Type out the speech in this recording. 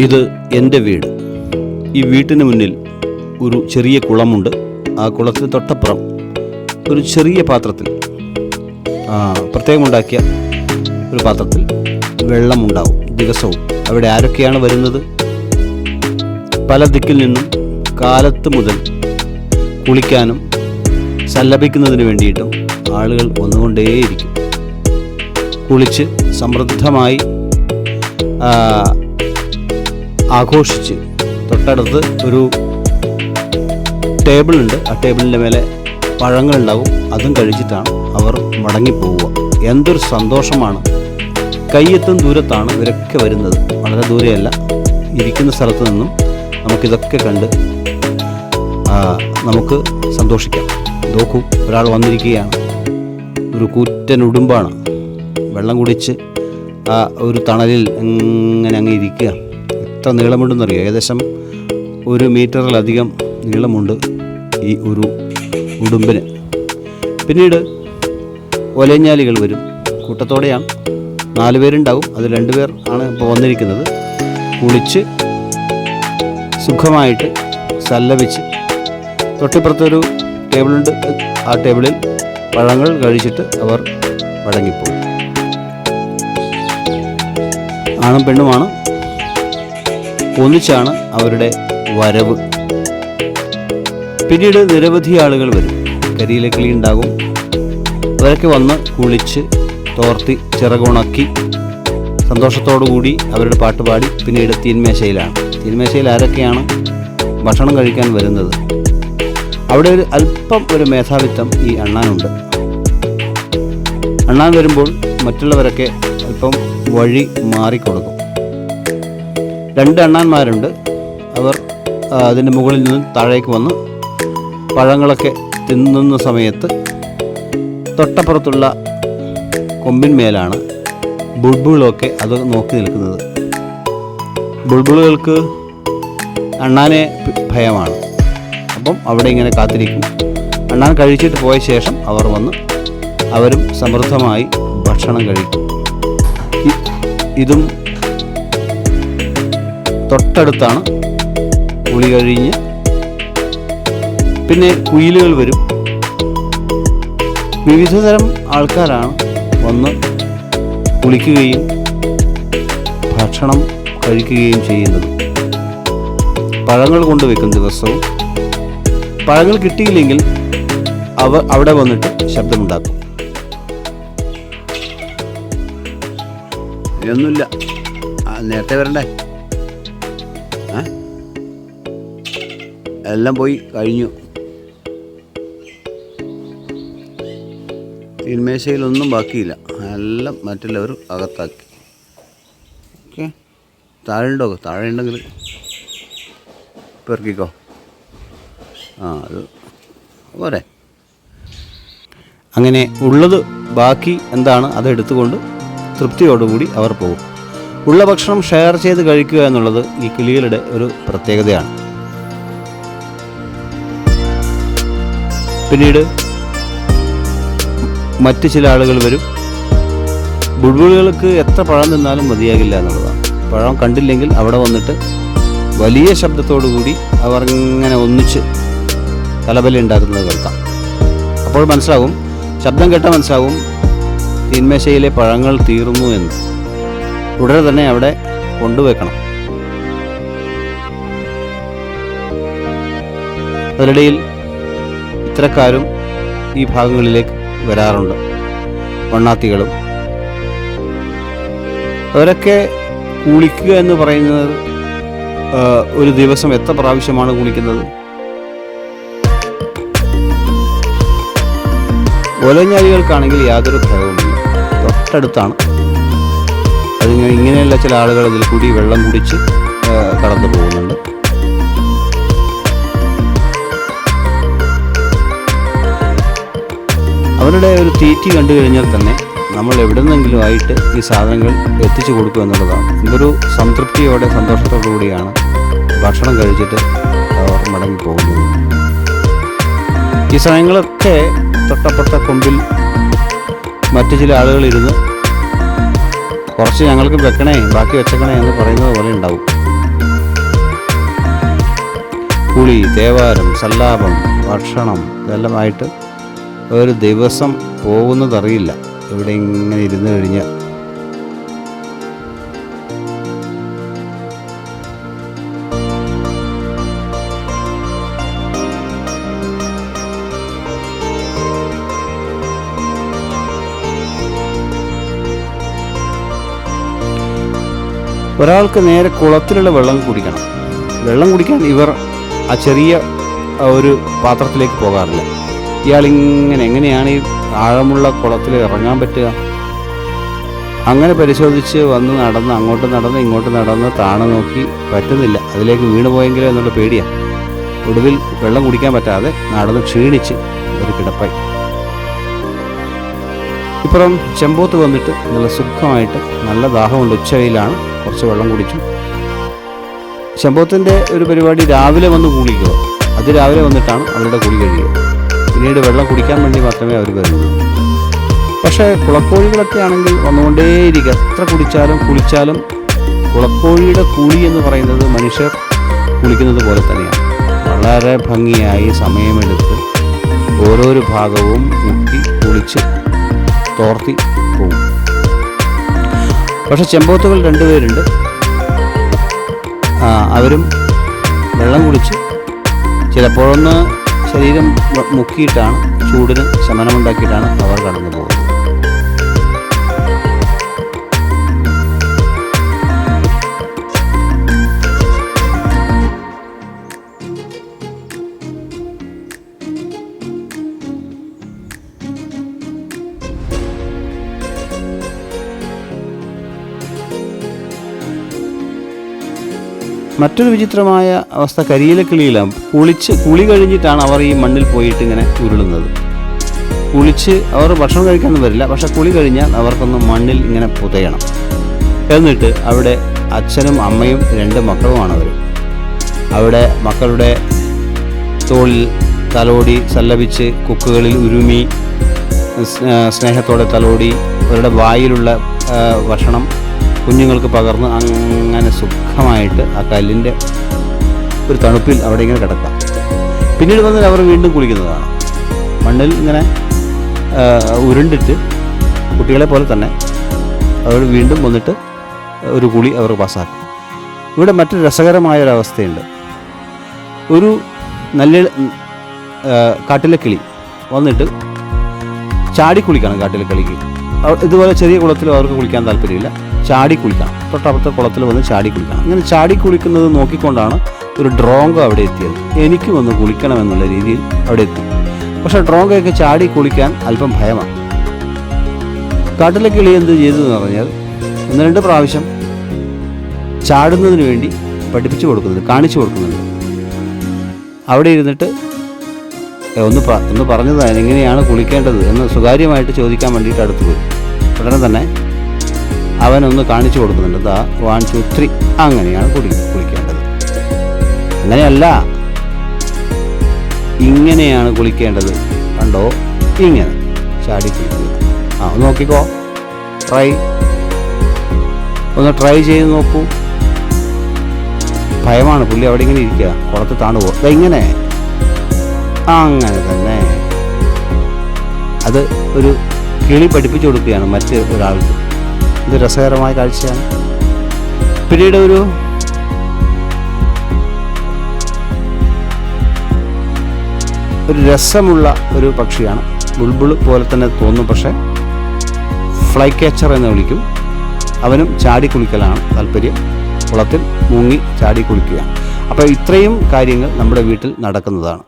ഇത് എന്റെ വീട്. ഈ വീട്ടിന് മുന്നിൽ ഒരു ചെറിയ കുളമുണ്ട്. ആ കുളത്തിന് തൊട്ടപ്പുറം ഒരു ചെറിയ പാത്രത്തിൽ ആ, പ്രത്യേകമുണ്ടാക്കിയ ഒരു പാത്രത്തിൽ വെള്ളമുണ്ടാവും ദിവസവും. അവിടെ ആരൊക്കെയാണ് വരുന്നത്? പല ദിക്കിൽ നിന്നും കാലത്ത് മുതൽ കുളിക്കാനും സല്ലപിക്കുന്നതിന് വേണ്ടിയിട്ടും ആളുകൾ വന്നുകൊണ്ടേയിരിക്കും. കുളിച്ച് സമൃദ്ധമായി ആഘോഷിച്ച് തൊട്ടടുത്ത് ഒരു ടേബിളുണ്ട്. ആ ടേബിളിന്റെ മേലെ പഴങ്ങളുണ്ടാവും. അതും കഴിച്ചിട്ടാണ് അവർ മടങ്ങിപ്പോവുക. എന്തൊരു സന്തോഷമാണ്. കയ്യെത്തും ദൂരത്താണ് ഇവരൊക്കെ വരുന്നത്. വളരെ ദൂരെയല്ല. ഇരിക്കുന്ന സ്ഥലത്ത് നിന്നും നമുക്കിതൊക്കെ കണ്ട് നമുക്ക് സന്തോഷിക്കാം. നോക്കൂ ഒരാൾ വന്നിരിക്കുകയാണ്. ഒരു കൂറ്റൻ ഉടുമ്പാണ്. വെള്ളം കുടിച്ച് ആ ഒരു തണലിൽ ഇങ്ങനെ അങ്ങ് ഇരിക്കുക എത്ര നീളമുണ്ടെന്നറിയോ? ഏകദേശം ഒരു മീറ്ററിലധികം നീളമുണ്ട് ഈ ഒരു ഉടുമ്പിന്. പിന്നീട് ഒലഞ്ഞാലികൾ വരും. കൂട്ടത്തോടെയാണ് നാല് പേരുണ്ടാവും. അത് രണ്ട് പേർ ആണ് ഇപ്പോൾ വന്നിരിക്കുന്നത്. കുളിച്ച് സുഖമായിട്ട് സല്ലപിച്ച് തൊട്ടിപ്പുറത്തൊരു ടേബിളുണ്ട്. ആ ടേബിളിൽ പഴങ്ങൾ കഴിച്ചിട്ട് അവർ മടങ്ങിപ്പോകും. ആണും പെണ്ണുമാണ്. ഒന്നിച്ചാണ് അവരുടെ വരവ്. പിന്നീട് നിരവധി ആളുകൾ വരും. കരിയിലെ കിളി ഉണ്ടാകും. അവരൊക്കെ വന്ന് കുളിച്ച് തോർത്തി ചിറകുണക്കി സന്തോഷത്തോടു കൂടി അവരുടെ പാട്ട് പാടി പിന്നീട് തീന്മേശയിലാണ്. തീന്മേശയിൽ ആരൊക്കെയാണ് ഭക്ഷണം കഴിക്കാൻ വരുന്നത്? അവിടെ ഒരു അല്പം ഒരു മേധാവിത്വം ഈ അണ്ണാനുണ്ട്. അണ്ണാൻ വരുമ്പോൾ മറ്റുള്ളവരൊക്കെ അല്പം വഴി മാറിക്കൊടുക്കും. രണ്ട് അണ്ണാന്മാരുണ്ട് അവർ അതിന്റെ മുകളിൽ നിന്ന് താഴേക്ക് വന്ന് പഴങ്ങളൊക്കെ തിന്നുന്ന സമയത്ത് തൊട്ടപ്പുറത്തുള്ള കൊമ്പിന്മേലാണ് ബുൾബുളൊക്കെ അത് നോക്കി നിൽക്കുന്നത്. ബുൾബുളുകൾക്ക് അണ്ണാനെ ഭയമാണ്. അപ്പം അവിടെ ഇങ്ങനെ കാത്തിരിക്കും അണ്ണാൻ കഴിച്ചിട്ട് പോയ ശേഷം അവർ വന്ന് അവരും സമൃദ്ധമായി ഭക്ഷണം കഴിക്കും. ഇതും തൊട്ടടുത്താണ്. കുളി കഴിഞ്ഞ് പിന്നെ കുയിലുകൾ വരും. വിവിധതരം ആൾക്കാരാണ് വന്ന് കുളിക്കുകയും ഭക്ഷണം കഴിക്കുകയും ചെയ്യുന്നത്. പഴങ്ങൾ കൊണ്ടുവെക്കും ദിവസവും. പഴങ്ങൾ കിട്ടിയില്ലെങ്കിൽ അവ അവിടെ വന്നിട്ട് ശബ്ദമുണ്ടാക്കും. ഒന്നുമില്ല നേരത്തെ വരണ്ടേ? എല്ലാം പോയി കഴിഞ്ഞു. തീന്മേശയിലൊന്നും ബാക്കിയില്ല. എല്ലാം മറ്റുള്ളവർ അകത്താക്കി. ഓക്കെ. താഴെ ഉണ്ടോ താഴെ ഉണ്ടെങ്കിൽ പെറുക്കിക്കോ. ആ അത് പോരെ. അങ്ങനെ ഉള്ളത് ബാക്കി എന്താണ് അത് എടുത്തുകൊണ്ട് തൃപ്തിയോടുകൂടി അവർ പോകും. ഉള്ള ഭക്ഷണം ഷെയർ ചെയ്ത് കഴിക്കുക എന്നുള്ളത് ഈ കിളികളുടെ ഒരു പ്രത്യേകതയാണ്. പിന്നീട് മറ്റ് ചില ആളുകൾ വരും. ബുൾബുളുകൾക്ക് എത്ര പഴം തിന്നാലും മതിയാകില്ല എന്നുള്ളതാണ്. പഴം കണ്ടില്ലെങ്കിൽ അവിടെ വന്നിട്ട് വലിയ ശബ്ദത്തോടു കൂടി അവർ ഇങ്ങനെ ഒന്നിച്ച് കലബല ഉണ്ടാക്കുന്നത് കേൾക്കാം. അപ്പോൾ മനസ്സിലാവും ശബ്ദം കേട്ടാൽ മനസ്സിലാവും തീന്മേശയിലെ പഴങ്ങൾ തീർന്നു എന്ന്. ഉടനെ തന്നെ അവിടെ കൊണ്ടുവെക്കണം. അതിനിടയിൽ ഇത്തരക്കാരും ഈ ഭാഗങ്ങളിലേക്ക് വരാറുണ്ട്. വണ്ണാത്തികളും. അവരൊക്കെ കുളിക്കുക എന്ന് പറയുന്നത് ഒരു ദിവസം എത്ര പ്രാവശ്യമാണ് കുളിക്കുന്നത്? ഒലഞ്ഞാലികൾക്കാണെങ്കിൽ യാതൊരു ഭയവുമില്ല. തൊട്ടടുത്താണ്. അതിങ്ങനെ ഇങ്ങനെയുള്ള ചില ആളുകൾ ഇതിൽ കൂടി വെള്ളം കുടിച്ച് കടന്നു പോകുന്നുണ്ട്. അവരുടെ ഒരു തീറ്റി കണ്ടു കഴിഞ്ഞാൽ തന്നെ നമ്മൾ എവിടെ നിന്നെങ്കിലും ആയിട്ട് ഈ സാധനങ്ങൾ എത്തിച്ചു കൊടുക്കുക എന്നുള്ളതാണ്. ഇതൊരു സംതൃപ്തിയോടെ സന്തോഷത്തോടു കൂടിയാണ് ഭക്ഷണം കഴിച്ചിട്ട് അവർ മടങ്ങി പോകുന്നത് ഈ സാധനങ്ങളൊക്കെ തൊട്ടപ്പുറത്ത കൊമ്പിൽ മറ്റു ചില ആളുകൾ ഇരുന്ന് കുറച്ച് ഞങ്ങൾക്ക് വെക്കണേ ബാക്കി വെച്ചേക്കണേ എന്ന് പറയുന്നത് പോലെ ഉണ്ടാവും. പുളി ദേവാരം സല്ലാപം ഭക്ഷണം ഇതെല്ലാമായിട്ട് ഒരു ദിവസം പോകുന്നതറിയില്ല. ഇവിടെ ഇങ്ങനെ ഇരുന്ന് കഴിഞ്ഞാൽ. ഒരാൾക്ക് നേരെ കുളത്തിലുള്ള വെള്ളം കുടിക്കണം. വെള്ളം കുടിക്കാൻ ഇവർ ആ ചെറിയ ഒരു പാത്രത്തിലേക്ക് പോകാറില്ല. ഇയാളിങ്ങനെ എങ്ങനെയാണ് ഈ ആഴമുള്ള കുളത്തിൽ ഇറങ്ങാൻ പറ്റുക? അങ്ങനെ പരിശോധിച്ച് വന്ന് നടന്ന് അങ്ങോട്ട് നടന്ന് ഇങ്ങോട്ട് നടന്ന് താണു നോക്കി പറ്റുന്നില്ല. അതിലേക്ക് വീണു പോയെങ്കിലോ എന്നുള്ള പേടിയാണ് ഒടുവിൽ വെള്ളം കുടിക്കാൻ പറ്റാതെ നടന്ന് ക്ഷീണിച്ച് ഒരു കിടപ്പായി. ഇപ്പുറം ചെമ്പോത്ത് വന്നിട്ട് നല്ല സുഖമായിട്ട് നല്ല ദാഹമുണ്ട്. ഉച്ചവയിലാണ്. കുറച്ച് വെള്ളം കുടിച്ചു. ചെമ്പോത്തിന്റെ ഒരു പരിപാടി രാവിലെ വന്ന് കുളിക്കുക അത് രാവിലെ വന്നിട്ടാണ് അവരുടെ കുളി കഴിയുക. പിന്നീട് വെള്ളം കുടിക്കാൻ വേണ്ടി മാത്രമേ അവർ വരുള്ളൂ പക്ഷേ കുളക്കോഴികളൊക്കെ ആണെങ്കിൽ വന്നുകൊണ്ടേയിരിക്കുക എത്ര കുടിച്ചാലും കുളിച്ചാലും കുളക്കോഴിയുടെ കുളി എന്ന് പറയുന്നത് മനുഷ്യർ കുളിക്കുന്നത് പോലെ തന്നെയാണ്. വളരെ ഭംഗിയായി സമയമെടുത്ത് ഓരോരോ ഭാഗവും മുക്കി കുളിച്ച് തോർത്തി പോകും പക്ഷെ ചെമ്പോത്തുകൾ രണ്ടുപേരുണ്ട്. അവരും വെള്ളം കുടിച്ച് ചിലപ്പോഴൊന്ന് ശരീരം മുക്കിയിട്ടാണ് ചൂടിന് ശമനമുണ്ടാക്കിയിട്ടാണ് അവർ കടന്നു പോകുന്നത് മറ്റൊരു വിചിത്രമായ അവസ്ഥ കരിയില കിളിയിലാണ് കുളിച്ച് കുളി കഴിഞ്ഞിട്ടാണ് അവർ ഈ മണ്ണിൽ പോയിട്ട് ഇങ്ങനെ ഉരുളുന്നത്. കുളിച്ച് അവർ ഭക്ഷണം കഴിക്കാനൊന്നും വരില്ല. പക്ഷെ കുളി കഴിഞ്ഞാൽ അവർക്കൊന്ന് മണ്ണിൽ ഇങ്ങനെ പുതയണം. എന്നിട്ട് അവിടെ അച്ഛനും അമ്മയും രണ്ട് മക്കളുമാണ് അവർ അവിടെ മക്കളുടെ തോളിൽ തലോടി സല്ലപിച്ച് കുക്കുകളിൽ ഉരുമി സ്നേഹത്തോടെ തലോടി അവരുടെ വായിലുള്ള ഭക്ഷണം കുഞ്ഞുങ്ങൾക്ക് പകർന്ന് അങ്ങനെ സുഖമായിട്ട് ആ കല്ലിന്റെ ഒരു തണുപ്പിൽ അവിടെ ഇങ്ങനെ കിടക്കാം. പിന്നീട് വന്നാൽ അവർ വീണ്ടും കുളിക്കുന്നതാണ്. മണ്ണിൽ ഇങ്ങനെ ഉരുണ്ടിട്ട് കുട്ടികളെ പോലെ തന്നെ അവർ വീണ്ടും വന്നിട്ട് ഒരു കുളി അവർ പാസ്സാക്കും. ഇവിടെ മറ്റൊരു രസകരമായ ഒരു അവസ്ഥയുണ്ട് ഒരു നല്ല കാട്ടിലെ കിളി വന്നിട്ട് ചാടി കുളിക്കണം കാട്ടിലെ കളിക്ക്. ഇതുപോലെ ചെറിയ കുളത്തിൽ അവർക്ക് കുളിക്കാൻ താല്പര്യമില്ല. ചാടി കുളിക്കണം. തൊട്ടപ്പുറത്തെ കുളത്തിൽ വന്ന് ചാടി കുളിക്കണം. അങ്ങനെ ചാടി കുളിക്കുന്നത് നോക്കിക്കൊണ്ടാണ് ഒരു ഡ്രോങ്കോ അവിടെ എത്തിയത്. എനിക്കും ഒന്ന് കുളിക്കണമെന്നുള്ള രീതിയിൽ അവിടെ എത്തി. പക്ഷേ ഡ്രോങ്കയൊക്കെ ചാടി കുളിക്കാൻ അല്പം ഭയമാണ്. കാട്ടിലെ കിളി എന്ത് ചെയ്തു എന്ന് പറഞ്ഞാൽ ഒന്ന് രണ്ട് പ്രാവശ്യം ചാടുന്നതിന് വേണ്ടി പഠിപ്പിച്ചു കൊടുക്കുന്നുണ്ട് കാണിച്ചു കൊടുക്കുന്നുണ്ട്. അവിടെ ഇരുന്നിട്ട് ഒന്ന് ഒന്ന് പറഞ്ഞത് എങ്ങനെയാണ് കുളിക്കേണ്ടത് എന്ന് സ്വകാര്യമായിട്ട് ചോദിക്കാൻ വേണ്ടിയിട്ട് അടുത്ത് പോയി. ഉടനെ തന്നെ അവനൊന്ന് കാണിച്ചു കൊടുക്കുന്നുണ്ട്. ദാ വൺ ടു ത്രീ അങ്ങനെയാണ് കുളി കുളിക്കേണ്ടത്. അങ്ങനെയല്ല. ഇങ്ങനെയാണ് കുളിക്കേണ്ടത്. കണ്ടോ? ഇങ്ങനെ. ചാടി കുളിക്കുക ആ നോക്കിക്കോ. ട്രൈ ഒന്ന് ട്രൈ ചെയ്ത് നോക്കൂ. ഭയമാണ്. പുള്ളി അവിടെ ഇങ്ങനെ ഇരിക്കുക. കുളത്ത് താണു പോകും ഇങ്ങനെ. അങ്ങനെ തന്നെ അത് ഒരു കിളി പഠിപ്പിച്ചു കൊടുക്കുകയാണ് മറ്റ് ഒരാൾക്ക്. ഇത് രസകരമായ കാഴ്ചയാണ്. പിന്നീട് ഒരു ഒരു രസമുള്ള ഒരു പക്ഷിയാണ്. ബുൾബുൾ പോലെ തന്നെ തോന്നും പക്ഷേ ഫ്ലൈ ക്യാച്ചർ എന്ന് വിളിക്കും. അവനും ചാടി കുളിക്കലാണ്. താല്പര്യം. കുളത്തിൽ മുങ്ങി ചാടി കുളിക്കുകയാണ്. അപ്പോൾ ഇത്രയും കാര്യങ്ങൾ നമ്മുടെ വീട്ടിൽ നടക്കുന്നതാണ്.